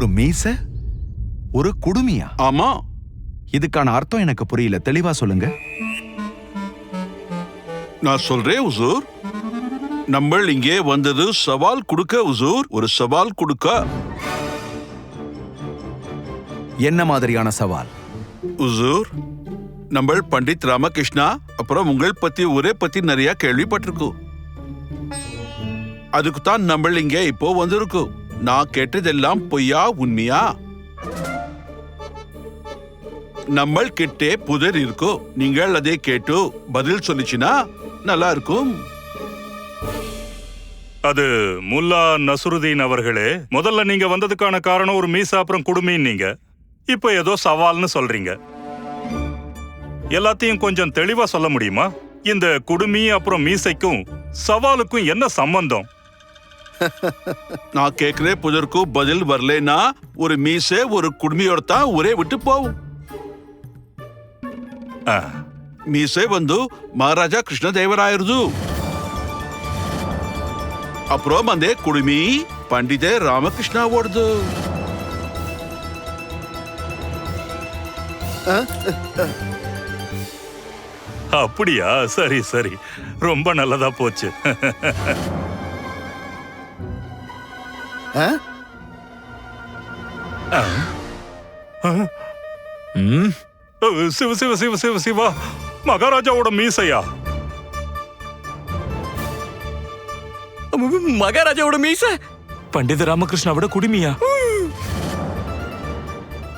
ஒரு மீச ஒரு குடுமியா? ஆமா. இதுக்கான அர்த்தம் எனக்கு புரியல. தெளிவா சொல்லுங்க. நான் சொல்றேன் உசூர். நம்ம இங்கே வந்தது சவால் கொடுக்க உசூர். ஒரு சவால் கொடுக்க. என்ன மாதிரியான சவால்? உசூர் நம்ம பண்டித் ராமகிருஷ்ணா அப்புறம் உங்கள் பத்தி ஒரே பத்தி நிறைய கேள்விப்பட்டிருக்கோம். அதுக்கு தான் நம்ம இங்கே இப்போ வந்திருக்கோம். நான் கேட்டதெல்லாம் பொய்யா உண்மையா? நம்ம கிட்டே புதர் இருக்கோ? நீங்கள் அதை கேட்டு பதில் சொல்லிச்சுனா நல்லா இருக்கும். அது முல்லா நசுருதீன் அவர்களே. முதல்ல நீங்க வந்ததுக்கான காரணம் ஒரு மீசா அப்புறம் குடுமின்னீங்க இப்ப ஏதோ சவால்னு சொல்றீங்க. எல்லாத்தையும் கொஞ்சம் தெளிவா சொல்ல முடியுமா? இந்த குடுமி அப்புறம் மீசைக்கும் சவாலுக்கும் என்ன சம்பந்தம்? நான் கேக்குற புதருக்கும் பதில் வரலனா ஒரு மீசே ஒரு குடுமியோட தான் ஒரே விட்டு போவும் மீசೆ ಬಂದು ಮಹಾರಾಜ ಕೃಷ್ಣದೇವರಾಯರದು ಅಪುರಂ ಬಂದೆ ಕುಡುಮಿ ಪಂಡಿತೆ ರಾಮಕೃಷ್ಣ ಓಡ್ದು அப்படியா? சரி சரி. ரொம்ப நல்லதா போச்சு. சிவ சிவ சிவ சிவ சிவா. மகாராஜாவோட மீசையா? ம- மகாராஜாவோட மீச? பண்டித ராமகிருஷ்ணாவோட குடுமியா?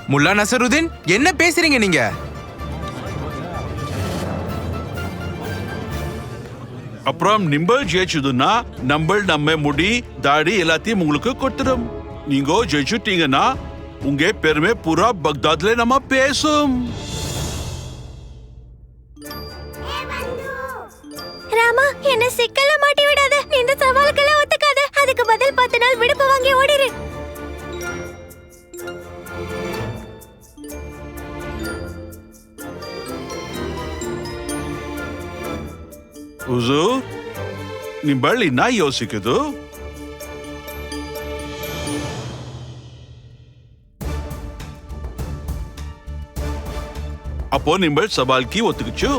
முல்லா நசருதீன் என்ன பேசுறீங்க நீங்க? அப்புறம் நிம்பல் ஜெயிச்சதுன்னா நம்ம நம்ம முடி தாடி எல்லாத்தையும் உங்களுக்கு கொடுத்துரும். நீங்க ஜெயிச்சுட்டீங்கன்னா உங்க பெருமை பூரா பக்தாத்ல நம்ம பேசும். ராமா என்ன சிக்கல மாட்டி விடாத. இந்த சவாலுக்கெல்லாம் ஒத்துக்காத. அதுக்கு பதில் பத்து நாள் விடுப்பு வாங்கி உசு நீ பள்ளி நான் யோசிக்குது அப்போ நீங்கள் சவால்க்கு ஒத்துக்குச்சு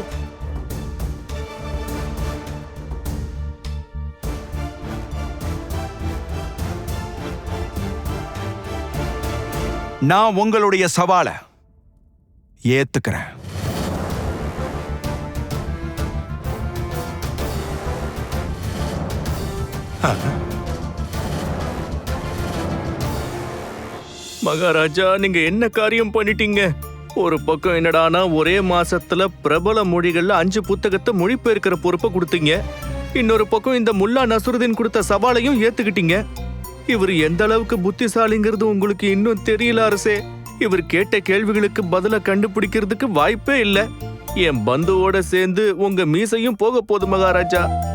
நான் உங்களுடைய சவாலை ஏத்துக்கிறேன் மகாராஜா நீங்க என்ன காரியம் பண்ணிட்டீங்க? ஒரு பக்கம் என்னடானா ஒரே மாசத்துல பிரபல மொழிகள்ல அஞ்சு புத்தகத்தை மொழிபெயர்க்கிற பொறுப்பை கொடுத்தீங்க. இன்னொரு பக்கம் இந்த முல்லா நசுருதீன் கொடுத்த சவாலையும் ஏத்துக்கிட்டீங்க. இவர் எந்த அளவுக்கு புத்திசாலிங்கிறது உங்களுக்கு இன்னும் தெரியல அரசே. இவர் கேட்ட கேள்விகளுக்கு பதில கண்டுபிடிக்கிறதுக்கு வாய்ப்பே இல்லை. என் பந்துவோட சேர்ந்து உங்க மீசையும் போக போகுது மகாராஜா.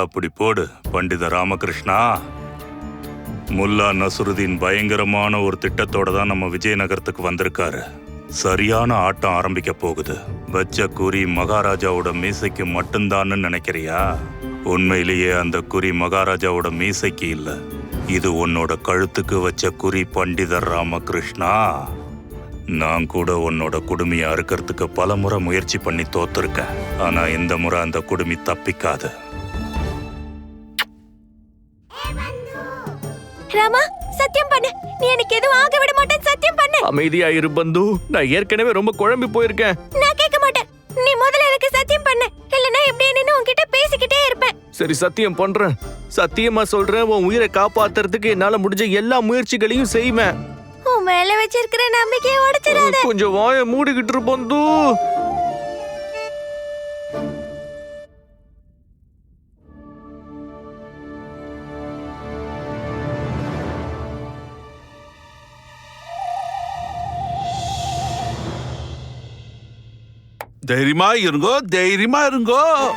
அப்படி போடு பண்டித ராமகிருஷ்ணா. முல்லா நசுருதீன் பயங்கரமான ஒரு திட்டத்தோட தான் நம்ம விஜயநகரத்துக்கு வந்திருக்காரு. சரியான ஆட்டம் ஆரம்பிக்க போகுது. வச்ச குறி மகாராஜாவோட மீசைக்கு மட்டும்தான்னு நினைக்கிறியா? உண்மையிலேயே அந்த குறி மகாராஜாவோட மீசைக்கு இல்ல. இது உன்னோட கழுத்துக்கு வச்ச குறி பண்டிதர் ராமகிருஷ்ணா. நான் கூட உன்னோட குடுமியை இருக்கிறதுக்கு பல முறை முயற்சி பண்ணி தோத்துருக்கேன். ஆனா இந்த முறை அந்த குடுமி தப்பிக்காது. ராமா சத்தியம் பண்ணு. நீ எனக்கு எதுவும் ஆக விட மாட்டேன். சத்தியம் பண்ணு. அமைதியா இரு பந்து. நான் ஏற்கனவே ரொம்ப குழம்பி போயிருக்கேன். நான் கேட்க மாட்டேன். நீ முதல்ல எனக்கு சத்தியம் பண்ணு. இல்லனா இப்படியே நின்னு உன்கிட்ட பேசிக்கிட்டே இருப்பேன். சரி சத்தியம் பண்றேன். சத்தியமா சொல்றேன் உன் உயிரை காப்பாத்துறதுக்கு என்னால முடிஞ்ச எல்லா முயற்சிகளையும் செய்வேன். உன் மேல வச்சிருக்கிற நம்பிக்கையை உடைச்சிடாத. கொஞ்சம் வாய மூடிக்கிட்டு இரு தைரியமா இருங்கோ தைரியமா இருங்கோ.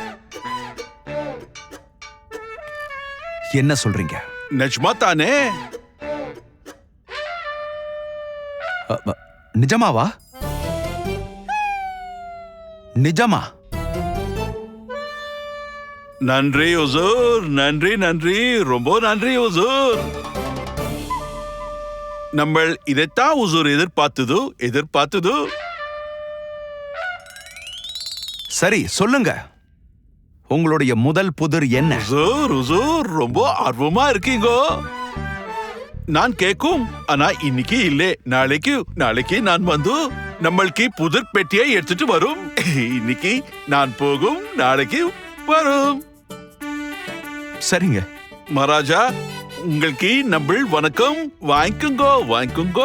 என்ன சொல்றீங்க? நிஜமா தானே? அ, அ, நிஜமாவா? நிஜமா? நன்றி உசூர் நன்றி நன்றி. ரொம்ப நன்றி உசூர் நம்ம இதைத்தான் உசூர் எதிர்பார்த்தது எதிர்பார்த்தது. சரி சொல்லுங்க. உங்களுடைய முதல் புதிர் என்ன? உசூர் ரொம்ப ஆர்வமா இருக்கீங்க. நான் கேக்கும் ஆனா இன்னைக்கு இல்லே. நாளைக்கு நாளைக்கு நான் வந்து நம்மளுக்கு புதிர் பெட்டியை எடுத்துட்டு வரும். இன்னைக்கு நான் போகும் நாளைக்கு வரும். சரிங்க. மகாராஜா உங்களுக்கு நம்ம வணக்கம். வாங்கிக்கோங்க வாங்கிக்கோங்க.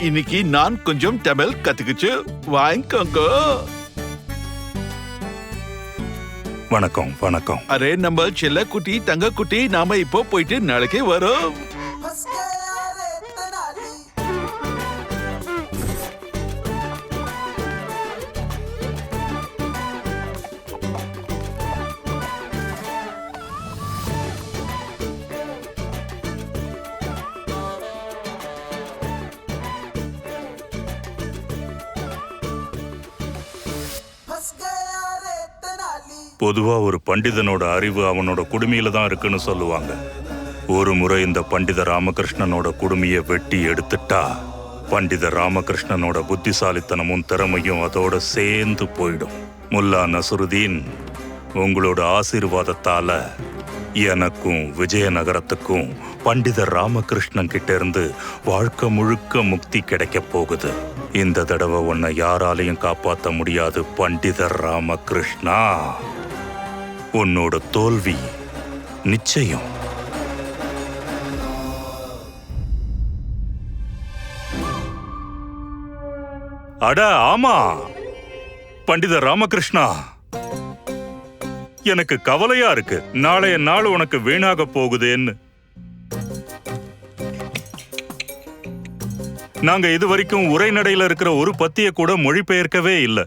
இன்னைக்கு நான் கொஞ்சம் தமிழ் கத்துக்கிச்சு. வாங்கிக்கோங்க. வணக்கம் வணக்கம். அரே நம்ம செல்ல குட்டி தங்க குட்டி நாம இப்போ போயிட்டு நாளைக்கு வரோம். பொதுவா ஒரு பண்டிதனோட அறிவு அவனோட குடுமையில தான் இருக்குன்னு சொல்லுவாங்க. ஒரு முறை இந்த பண்டித ராமகிருஷ்ணனோட குடுமையை வெட்டி எடுத்துட்டா பண்டித ராமகிருஷ்ணனோட புத்திசாலித்தனமும் திறமையும் அதோட சேர்ந்து போயிடும். முல்லா நசுருதீன் உங்களோட ஆசீர்வாதத்தால எனக்கும் விஜயநகரத்துக்கும் பண்டித ராமகிருஷ்ணன் கிட்ட இருந்து வாழ்க்கை முழுக்க முக்தி கிடைக்க போகுது. இந்த தடவை உன்னை யாராலையும் காப்பாற்ற முடியாது பண்டித ராமகிருஷ்ணா. உன்னோட தோல்வி நிச்சயம். அட ஆமா. பண்டித ராமகிருஷ்ணா. எனக்கு கவலையா இருக்கு. நாளைய நாள் உனக்கு வீணாக போகுதேன்னு. நாங்க இது வரைக்கும் உரைநடையில இருக்கிற ஒரு பத்திய கூட மொழிபெயர்க்கவே இல்லை.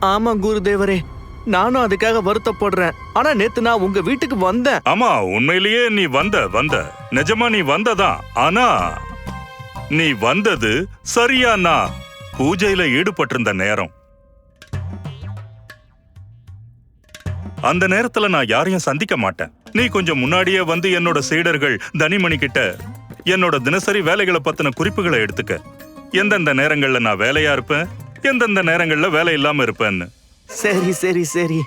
ஆமா குருதேவரே நானும் அதுக்காக வருத்தப்படுறேன். ஆனா நேத்து நான் உங்க வீட்டுக்கு வந்தேன். ஆமா உண்மையிலேயே நீ வந்த வந்த. நிஜமா நீ வந்ததான். ஆனா நீ வந்தது சரியா நான் பூஜையில ஈடுபட்டிருந்த நேரம். அந்த நேரத்துல நான் யாரையும் சந்திக்க மாட்டேன். நீ கொஞ்சம் முன்னாடியே வந்து என்னோட சீடர்கள் தனிமணி கிட்ட என்னோட தினசரி வேலைகளை பத்தின குறிப்புகளை எடுத்துக்க. எந்தெந்த நேரங்கள்ல நான் வேலையா இருப்பேன்? எந்தெந்த நேரங்கள்ல வேலை இல்லாம இருப்பேன்னு? சரி சரி சரி.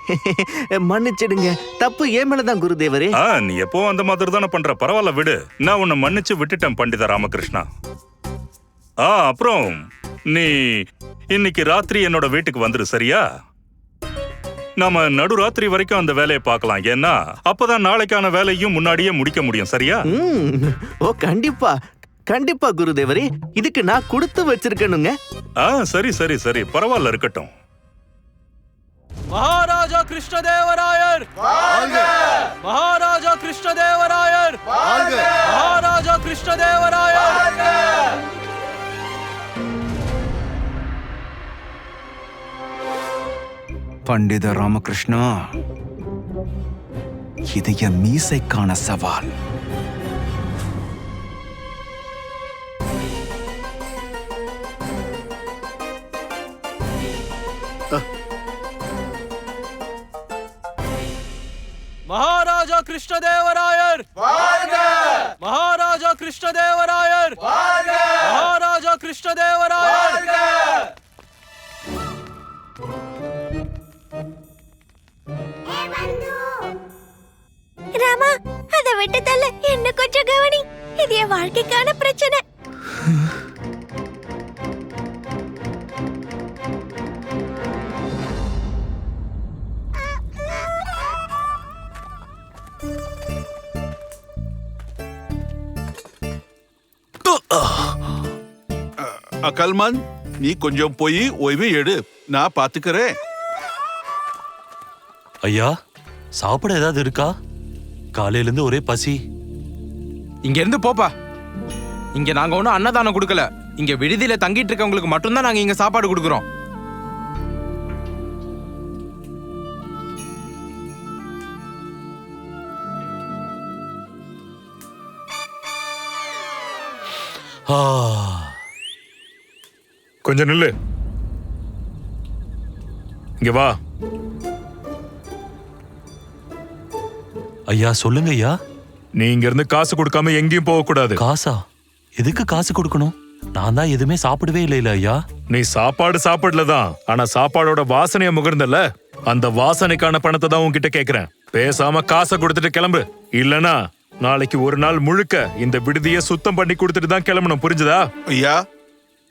மன்னிச்சிடுங்க. தப்பு ஏன் மேலதான் குருதேவரே. ஆ நீ எப்போ அந்த மாதிரி தானே பண்ற. பரவாயில்ல விடு. நான் உன்னை மன்னிச்சு விட்டுட்டேன் பண்டித ராமகிருஷ்ணா. ஆ அப்புறம் நீ இன்னைக்கு ராத்திரி என்னோட வீட்டுக்கு வந்துரு சரியா? நாம நடுராத்திரி வரைக்கும் அந்த வேலையை பார்க்கலாம். ஏன்னா அப்பதான் நாளைக்கான வேலையும் முன்னாடியே முடிக்க முடியும் சரியா? ஓ கண்டிப்பா. கண்டிப்பா குருதேவரே இதுக்கு நான் கொடுத்து வச்சிருக்கணுங்க. ஆ சரி சரி சரி. பரவாயில்ல இருக்கட்டும். மகாராஜா கிருஷ்ணதேவராயர்! மகாராஜா கிருஷ்ணதேவராயர்! மகாராஜா கிருஷ்ணதேவராயர்! பண்டித ராமகிருஷ்ணா இது என் மீசைக்கான சவால். மகாராஜா கிருஷ்ணதேவராயர் மகாராஜா கிருஷ்ணதேவராயர் மகாராஜா கிருஷ்ணதேவராயர் ராமா அதை விட்டு தள்ள என்ன கொஞ்சம் கவனி இது என் வாழ்க்கைக்கான பிரச்சனை அகல்மான் நீ கொஞ்சம் போய் ஓய்வு எடு. நான் பாத்துக்கிறேன். ஐயா சாப்பிட ஏதாவது இருக்கா? காலையில இருந்து ஒரே பசி. இங்க இருந்து போப்பா. இங்க நாங்க ஒண்ணும் அன்னதானம் கொடுக்கல. இங்க விடுதியில தங்கிட்டு இருக்கவங்களுக்கு மட்டும்தான் நாங்க இங்க சாப்பாடு கொடுக்குறோம். ஆ, கொஞ்சம் நில்லு. இங்க வா. ஐயா சொல்லுங்க ஐயா. நீ இங்க இருந்து காசு கொடுக்காம எங்கேயும் போக கூடாது. காசா? எதுக்கு காசு கொடுக்கணும்? நான் தான் எதுவுமே சாப்பிடவே இல்லை இல்ல ஐயா. நீ சாப்பாடு சாப்பிடல தான். ஆனா சாப்பாடோட வாசனைய முகர்ந்தல அந்த வாசனைக்கான பணத்தை தான் உன்கிட்ட கேக்குறேன். பேசாம காசை கொடுத்துட்டு கிளம்பு. இல்லனா நாளைக்கு ஒரு நாள் முழுக்க இந்த விடுதிய சுத்தம் பண்ணி கொடுத்துட்டு தான் கிளம்பணும். புரிஞ்சுதா? ஐயா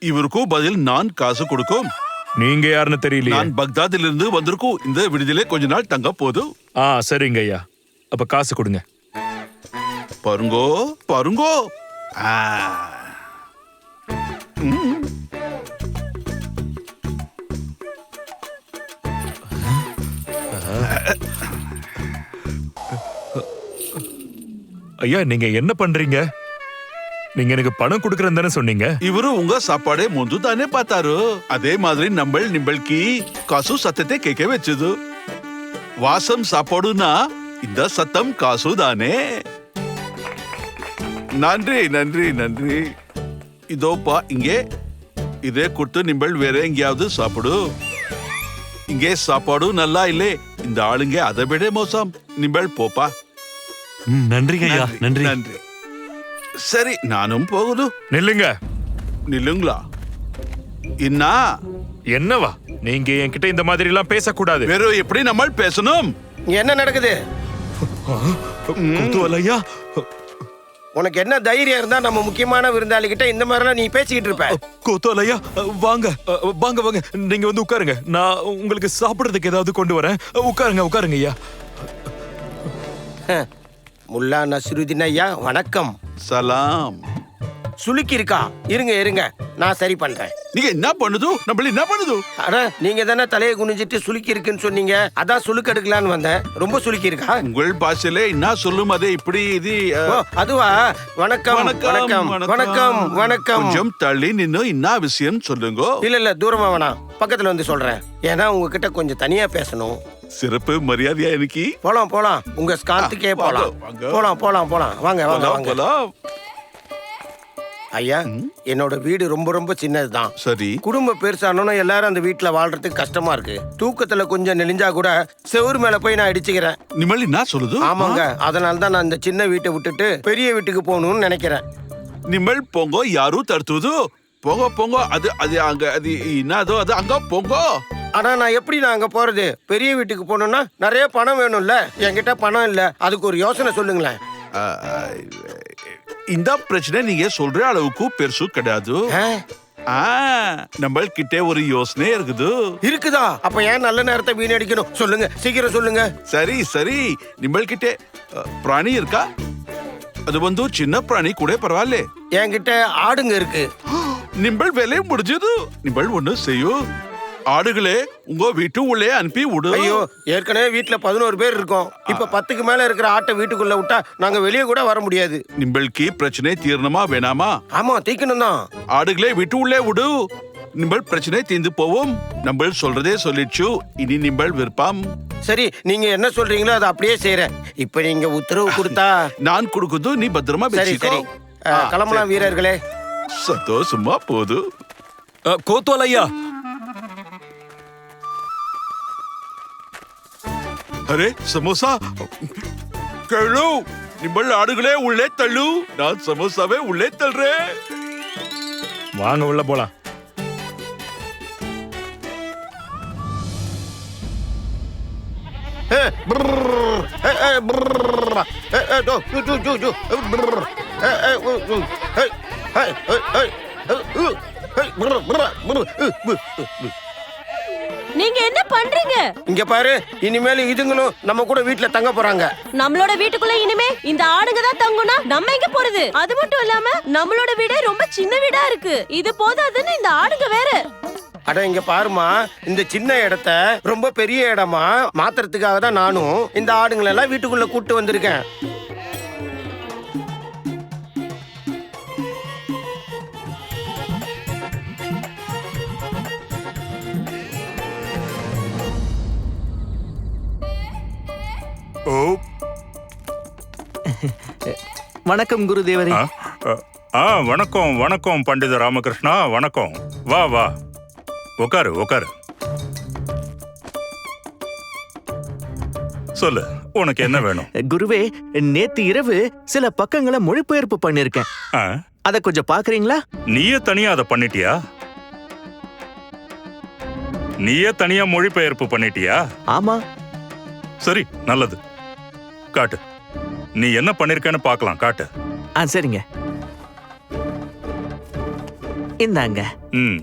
இவருக்கும் பதில் நான் காசு கொடுக்கும். நீங்க யாருன்னு தெரியலையே. நான் பக்தாதில் இருந்து வந்திருக்கோம் இந்த விடுதியில கொஞ்ச நாள் தங்க போதும் ஆ சரிங்க ஐயா. அப்ப காசு கொடுங்க. பாருங்கோ பாருங்கோ. ஆ. ஐயா நீங்க என்ன பண்றீங்க? நீங்க எனக்கு பணம் கொடுக்கறேன்னு தானே சொன்னீங்க? இவரு உங்க சாப்பாடே ముందు தானே பார்த்தாரு. அதே மாதிரி நம்மள் நிம்பள்கி காசு சத்தத்தை கேட்க வச்சது. வாசம் சாப்பாடுனா இந்த சத்தம் காசு தானே. நன்றி நன்றி நன்றி. இதோப்பா இங்கே. இதே கொடுத்து நிம்பள் வேற எங்கேயாவது சாப்பிடு. இங்கே சாப்பாடு நல்லா இல்லை. இந்த ஆளுங்க அதை விட மோசம். நிம்பள் போப்பா நன்றி ஐயா நன்றி. நன்றி. சரி நானும் போகுது. நில்லுங்க. நில்லுங்களா? என்ன என்னவா? நீங்க என்கிட்ட இந்த மாதிரி எல்லாம் பேசக்கூடாது. வெறும் எப்படி நம்ம பேசணும்? என்ன நடக்குது? குத்துவல் ஐயா உனக்கு என்ன தைரியம் இருந்தா நம்ம முக்கியமான விருந்தாளி கிட்ட இந்த மாதிரிலாம் நீ பேசிக்கிட்டு இருப்ப. கோத்தால் ஐயா வாங்க. வாங்க வாங்க. நீங்க வந்து உட்காருங்க. நான் உங்களுக்கு சாப்பிடுறதுக்கு ஏதாவது கொண்டு வரேன். உட்காருங்க உட்காருங்க ஐயா. முல்லா நஸ்ருதீன் ஐயா வணக்கம். சலாம். சுளுக்கி இருக்கா இருங்க இருங்க. நான் சரி பண்றேன். நீங்க என்ன பண்ணுது? நம்மள என்ன பண்ணுது? அட நீங்க தானே தலையை குனிஞ்சிட்டு சுளுக்கி இருக்குன்னு சொன்னீங்க. அதான் சுளுக்கு எடுக்கலான்னு வந்தேன். ரொம்ப சுளுக்கி இருக்கா உங்கள் பாஷையில என்ன சொல்லும்? அதே இப்படி இது ஓ அதுவா? வணக்கம். வணக்கம் வணக்கம். வணக்கம். கொஞ்சம் தள்ளி நின்னு என்ன விஷயம் சொல்லுங்க. இல்ல இல்ல தூரமா வேணாம். பக்கத்துல வந்து சொல்றேன். ஏன்னா உங்ககிட்ட கொஞ்சம் தனியா பேசணும். சிறப்பு மரியாதையா எனக்கு போலாம் போலாம். உங்க ஸ்காந்துக்கே வாங்க, போலாம். வாங்க. போலாம் போலாம் போலாம். வாங்க வாங்க போலாம், வாங்க. போலாம். ஐயா என்னோட வீடு ரொம்ப ரொம்ப சின்னதுதான். சரி. குடும்ப பெருசானோன்னு எல்லாரும் அந்த வீட்ல வாழ்றதுக்கு கஷ்டமா இருக்கு. தூக்கத்துல கொஞ்சம் நெளிஞ்சா கூட செவுரு மேல போய் நான் அடிச்சுக்கிறேன். நிமல் என்ன சொல்லுது? ஆமாங்க. அதனால தான் நான் இந்த சின்ன வீட்டை விட்டுட்டு பெரிய வீட்டுக்கு போகணும்னு நினைக்கிறேன். நிமல் போங்க யாரும் தடுத்துது? போங்க போங்க. அது அது அங்க அது என்னதோ அது அங்க போங்க. ஆனா நான் எப்படி நான் அங்க போறது? பெரிய வீட்டுக்கு போகணும்னா நிறைய பணம் வேணும்ல. என்கிட்ட பணம் இல்ல. அதுக்கு ஒரு யோசனை சொல்லுங்களேன். இந்த பிரச்சனை நீங்க சொல்ற அளவுக்கு பெருசு கிடையாது. நம்ம கிட்ட ஒரு யோசனை இருக்குது. இருக்குதா? அப்ப ஏன் நல்ல நேரத்தை வீணடிக்கணும்? சொல்லுங்க. சீக்கிரம் சொல்லுங்க. சரி சரி. கிட்ட அஹ், பிராணி இருக்கா? அது வந்து சின்ன பிராணி கூட பரவாயில்ல. என்கிட்ட ஆடுங்க இருக்கு. நிம்பள் வேலை முடிஞ்சது. நிம்பள் ஒண்ணு செய்யும் ஆடுகளே உங்க வீட்டு உள்ளே அனுப்பி விடு. ஐயோ ஏற்கனவே வீட்ல பதினோரு பேர் இருக்கோம். இப்ப பத்துக்கு மேல இருக்கிற ஆட்டை வீட்டுக்குள்ள விட்டா நாங்க வெளியே கூட வர முடியாது. நிம்பள்க்கு பிரச்சனை தீர்ணமா வேணாமா? ஆமா தீக்கணும் தான் ஆடுகளே வீட்டு உள்ளே விடு. நிம்பள் பிரச்சனை தீர்ந்து போவோம். நம்ம சொல்றதே சொல்லிடுச்சு. இனி நிம்பள் விருப்பம். சரி நீங்க என்ன சொல்றீங்களோ அதை அப்படியே செய்யறேன் இப்ப நீங்க உத்தரவு கொடுத்தா நான் கொடுக்குது நீ பத்திரமா சரி வச்சுக்கோ. சரி. அஹ், கிளம்பலாம் வீரர்களே. சந்தோஷமா போது. கோத்வால் ஐயா. அரே சமோசா கேளு நிம்பள் ஆடுகளே உள்ளே தள்ளு நான் சமோசாவே உள்ளே தள்ளுறேன் வாங்க உள்ள போலாம் Eh, eh, eh, eh, eh, eh, eh, eh, uh, uh, hey, hey, hey, hey, eh, uh, hey, uh, uh, uh, uh. நீங்க என்ன பண்றீங்க? இங்க பாரு இனிமேல் இதுங்களும் நம்ம கூட வீட்ல தங்க போறாங்க. நம்மளோட வீட்டுக்குள்ள இனிமே இந்த ஆடுங்க தான் தங்குனா நம்ம எங்க போறது? அது மட்டும் இல்லாம நம்மளோட வீடே ரொம்ப சின்ன வீடா இருக்கு. இது போதாதுன்னு இந்த ஆடுங்க வேற. அட இங்க பாருமா இந்த சின்ன இடத்த ரொம்ப பெரிய இடமா மாத்துறதுக்காக தான் நானும் இந்த ஆடுங்களை எல்லாம் வீட்டுக்குள்ள கூட்டு வந்திருக்கேன். ஓ. வணக்கம் குருதேவரே ஆ, வணக்கம் வணக்கம் பண்டித ராமகிருஷ்ணா வணக்கம். வா வா. உட்காரு உட்காரு சொல்லு உனக்கு என்ன வேணும்? குருவே நேத்து இரவு சில பக்கங்களை மொழிபெயர்ப்பு பண்ணிருக்கேன்? அத கொஞ்சம் பாக்குறீங்களா? நீயே தனியா அதை பண்ணிட்டியா? நீயே தனியா மொழிபெயர்ப்பு பண்ணிட்டியா? ஆமா. சரி நல்லது. காட்டு நீ என்ன பண்ணிருக்கேன்னு பார்க்கலாம் காட்டு ஆ சரிங்க இந்தாங்க ம்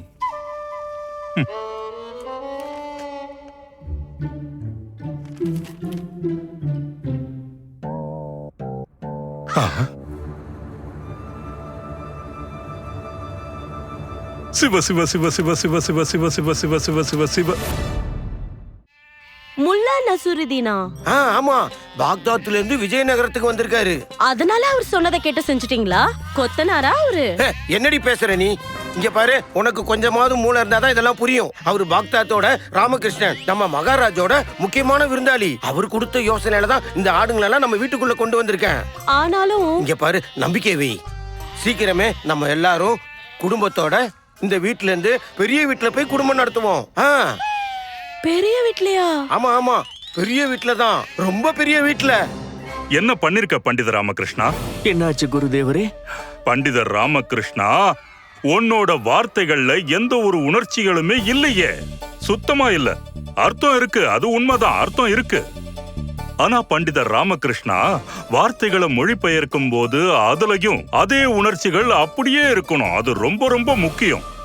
ஆஹா. சிவ சிவ சிவ சிவ சிவ சிவ சிவ சிவ சிவ சிவ சிவ சிவ முல்லா நசுருதீனா ஆ ஆமா. பாக்தாத்ல இருந்து விஜயநகரத்துக்கு வந்திருக்காரு. அதனால அவர் சொன்னதை கேட்டு செஞ்சுட்டீங்களா? கொத்தனாரா அவரு? ஹே, என்னடி பேசுற நீ? இங்க பாரு உனக்கு கொஞ்சமாவது மூளை இருந்தாதான் இதெல்லாம் புரியும். அவரு பாக்தாத்தோட ராமகிருஷ்ணன் நம்ம மகாராஜோட முக்கியமான விருந்தாளி. அவர் கொடுத்த யோசனையில தான் இந்த ஆடுங்களெல்லாம் நம்ம வீட்டுக்குள்ள கொண்டு வந்திருக்கேன். ஆனாலும் இங்க பாரு நம்பிக்கை வை. சீக்கிரமே நம்ம எல்லாரும் குடும்பத்தோட இந்த வீட்ல இருந்து பெரிய வீட்ல போய் குடும்பம் நடத்துவோம். ஆ, பெரிய வீட்லயா? ஆமா ஆமா. பெரிய வீட்ல தான். ரொம்ப பெரிய வீட்ல. என்ன பண்ணிருக்க பண்டித ராமகிருஷ்ணா? என்னாச்சு குருதேவரே? பண்டிதர் ராமகிருஷ்ணா உன்னோட வார்த்தைகள்ல எந்த ஒரு உணர்ச்சிகளுமே இல்லையே. சுத்தமா இல்ல. அர்த்தம் இருக்கு. அது உண்மைதான். அர்த்தம் இருக்கு. ஆனா பண்டிதர் ராமகிருஷ்ணா வார்த்தைகளை மொழிபெயர்க்கும் போது அதுலயும் அதே உணர்ச்சிகள் அப்படியே இருக்கணும். அது ரொம்ப ரொம்ப முக்கியம்.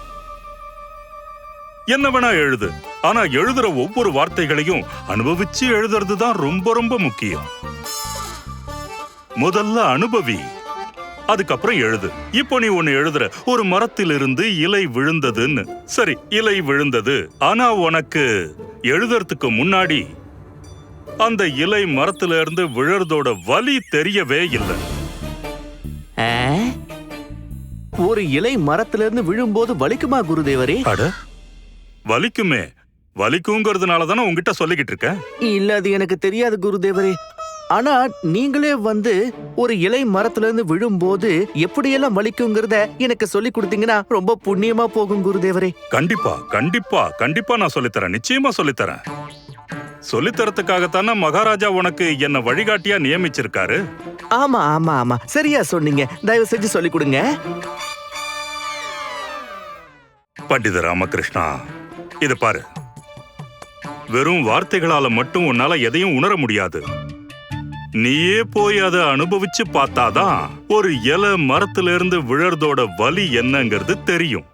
என்ன வேணா எழுது. ஆனா எழுதுற ஒவ்வொரு வார்த்தைகளையும் அனுபவிச்சு எழுதுறது தான் ரொம்ப ரொம்ப முக்கியம். முதல்ல அனுபவி. அதுக்கப்புறம் எழுது. இப்போ நீ ஒன்னு எழுதுற. ஒரு மரத்திலிருந்து இலை விழுந்ததுன்னு. சரி இலை விழுந்தது. ஆனா உனக்கு எழுதுறதுக்கு முன்னாடி அந்த இலை மரத்துல இருந்து விழறதோட வலி தெரியவே இல்லை? ஒரு இலை மரத்துல இருந்து விழும்போது வலிக்குமா குருதேவரே? அட வலிக்குமே. வலிக்குங்கிறதுனால தானே உங்ககிட்ட சொல்லிக்கிட்டு இருக்கேன் இல்ல அது எனக்கு தெரியாது குருதேவரே. ஆனா நீங்களே வந்து ஒரு இலை மரத்துல இருந்து விழும்போது எப்படியெல்லாம் வலிக்குங்கிறத எனக்கு சொல்லி கொடுத்தீங்கன்னா ரொம்ப புண்ணியமா போகும் குருதேவரே. கண்டிப்பா கண்டிப்பா கண்டிப்பா நான் சொல்லித்தரேன். நிச்சயமா சொல்லித்தரேன். சொல்லித்தரத்துக்காகத்தானே மகாராஜா உனக்கு என்ன வழிகாட்டியா நியமிச்சிருக்காரு? ஆமா ஆமா ஆமா. சரியா சொன்னீங்க. தயவு செஞ்சு சொல்லி கொடுங்க. பண்டித ராமகிருஷ்ணா இது பாரு. வெறும் வார்த்தைகளால மட்டும் உன்னால எதையும் உணர முடியாது. நீயே போய் அதை அனுபவிச்சு பார்த்தாதான் ஒரு இலை மரத்துல இருந்து விழறதோட வலி என்னங்கிறது தெரியும்.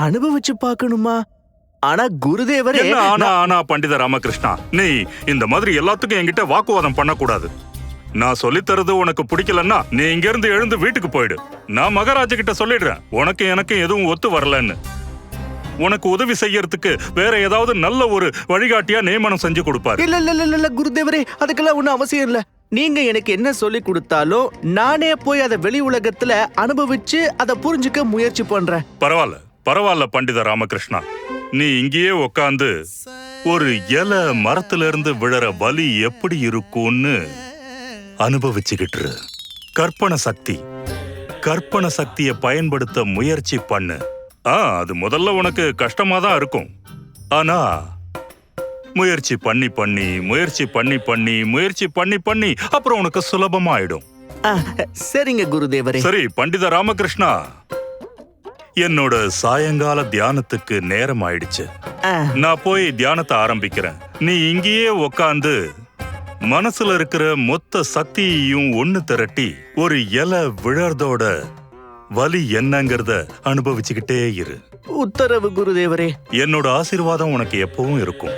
அனுபவிச்சு பார்க்கணுமா? ஆனா குருதேவரே என்ன ஆனா ஆனா பண்டித ராமகிருஷ்ணா? நீ இந்த மாதிரி எல்லாத்துக்கும் என்கிட்ட வாக்குவாதம் பண்ணக்கூடாது. நான் சொல்லித் தரது உனக்கு பிடிக்கலன்னா நீ இங்க இருந்து எழுந்து வீட்டுக்கு போயிடு. நான் மகாராஜா கிட்ட சொல்லிடுறேன். உனக்கு எனக்கு எதுவும் ஒத்து வரலன்னு. உனக்கு உதவி செய்யறதுக்கு வேற ஏதாவது நல்ல ஒரு வழிகாட்டியா நியமனம் செஞ்சு கொடுப்பாரு. இல்ல இல்ல இல்ல இல்ல குருதேவரே அதுக்கெல்லாம் ஒண்ணும் அவசியம் இல்ல. நீங்க எனக்கு என்ன சொல்லி கொடுத்தாலும் நானே போய் அதை வெளி உலகத்துல அனுபவிச்சு அதை புரிஞ்சுக்க முயற்சி பண்றேன். பரவாயில்ல பரவாயில்ல பண்டித ராமகிருஷ்ணா. நீ இங்கேயே உக்காந்து ஒரு இலை மரத்துல இருந்து விழற வலி எப்படி இருக்கும்னு அனுபவிச்சுக்கிட்டு. கற்பனை சக்தி. கற்பனை சக்தியை பயன்படுத்த முயற்சி பண்ணு. ஆ அது முதல்ல உனக்கு கஷ்டமா தான் இருக்கும். ஆனா முயற்சி பண்ணி பண்ணி முயற்சி பண்ணி பண்ணி முயற்சி பண்ணி பண்ணி அப்புறம் உனக்கு சுலபமாயிடும். சரிங்க குருதேவரே. சரி பண்டித ராமகிருஷ்ணா. என்னோட சாயங்கால தியானத்துக்கு நேரம் ஆயிடுச்சு நான் போய் தியானத்தை ஆரம்பிக்கிறேன். நீ இங்கேயே உக்காந்து மனசுல இருக்கிற மொத்த சக்தியையும் ஒண்ணு திரட்டி ஒரு இலை விழறதோட வலி என்னங்கறத அனுபவிச்சுக்கிட்டே இரு. உத்தரவு குருதேவரே. என்னோட ஆசீர்வாதம் உனக்கு எப்பவும் இருக்கும்.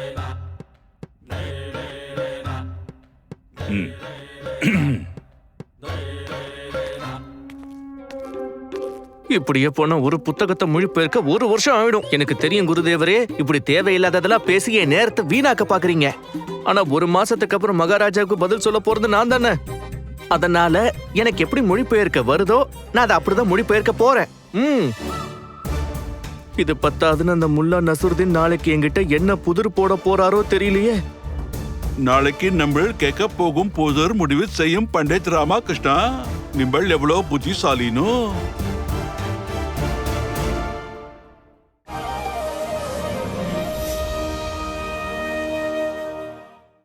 இப்படியே போனா ஒரு புத்தகத்தை மொழிபெயர்க்க ஒரு வருஷம் ஆயிடும். எனக்கு தெரியும் குருதேவரே இப்படி தேவையில்லாததெல்லாம் பேசி என் நேரத்தை வீணாக்க பாக்குறீங்க. ஆனா ஒரு மாசத்துக்கு அப்புறம் மகாராஜாவுக்கு பதில் சொல்ல போறது நான் தானே? அதனால எனக்கு எப்படி மொழிபெயர்க்க வருதோ நான் அதை அப்படிதான் மொழிபெயர்க்க போறேன். ம். இது பத்தாதுன்னு அந்த முல்லா நசுருதீன் நாளைக்கு என்கிட்ட என்ன புதிர் போட போறாரோ தெரியலையே. நாளைக்கு நம்ம கேட்க போகும் புதர் முடிவு செய்யும் பண்டித் ராமகிருஷ்ணா. நிம்பள் எவ்வளவு புத்திசாலினோ.